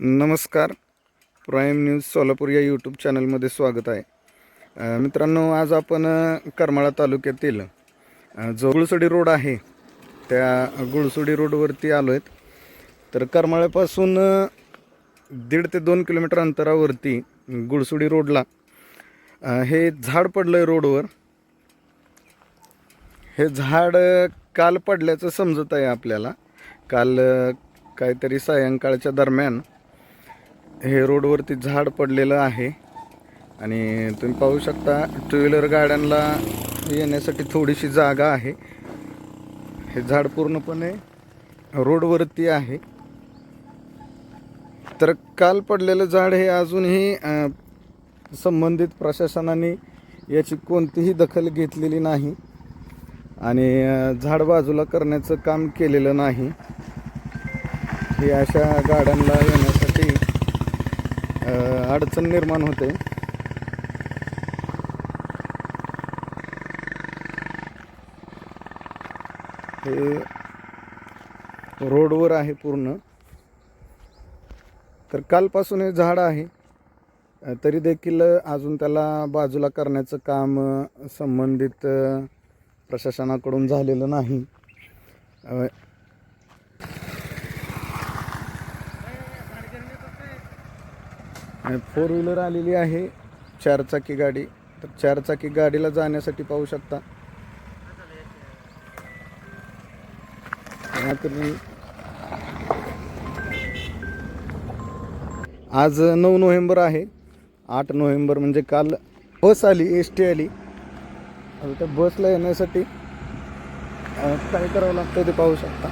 नमस्कार. Prime news Solapur या YouTube चॅनलमध्ये स्वागत आहे. मित्रांनो आज आपण करमाळा तालुक्यातील जो गुळसुडी रोड आहे त्या गुळसुडी रोडवरती आलो आहेत तर करमाळ्यापासून दीड ते दोन किलोमीटर अंतरावरती गुळसुडी रोडला हे झाड पडलं आहे रोडवर. हे झाड काल पडल्याचं समजत आहे आपल्याला. काल काहीतरी सायंकाळच्या दरम्यान हे रोडवरती झाड पडलेलं आहे. आणि तुम्ही पाहू शकता टू व्हीलर गाड्यांना येण्यासाठी थोडीशी जागा आहे. हे झाड पूर्णपणे रोडवरती आहे. तर काल पडलेलं झाड हे अजूनही संबंधित प्रशासनाने याची कोणतीही दखल घेतलेली नाही. आणि झाड बाजूला करण्याचं काम केलेलं नाही. हे अशा गाड्यांना येण्या अडचण निर्माण होते. हे रोडवर आहे पूर्ण. तर कालपासून हे झाड आहे. तरी देखील अजून त्याला बाजूला करण्याचं काम संबंधित प्रशासनाकडून झालेलं नाही. आणि फोर व्हीलर आलेली आहे. चारचाकी गाडी. तर चारचाकी गाडीला जाण्यासाठी पाहू शकता. आज नऊ नोव्हेंबर आहे. आठ नोव्हेंबर म्हणजे काल बस आली एस टी आली. त्या बसला येण्यासाठी काय करावं लागतं ते पाहू शकता.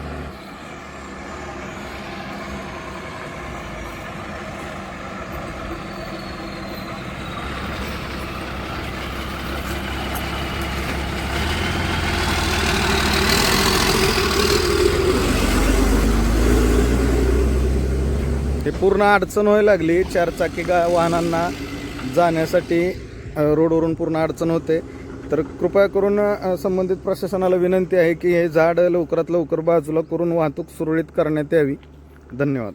म्हणजे पूर्ण अडचण व्हायला लागली. चारचाकी गा वाहनांना जाण्यासाठी रोडवरून पूर्ण अडचण होते. तर कृपया करून संबंधित प्रशासनाला विनंती आहे की हे झाड लवकरात लवकर बाजूला करून वाहतूक सुरळीत करण्यात यावी. धन्यवाद.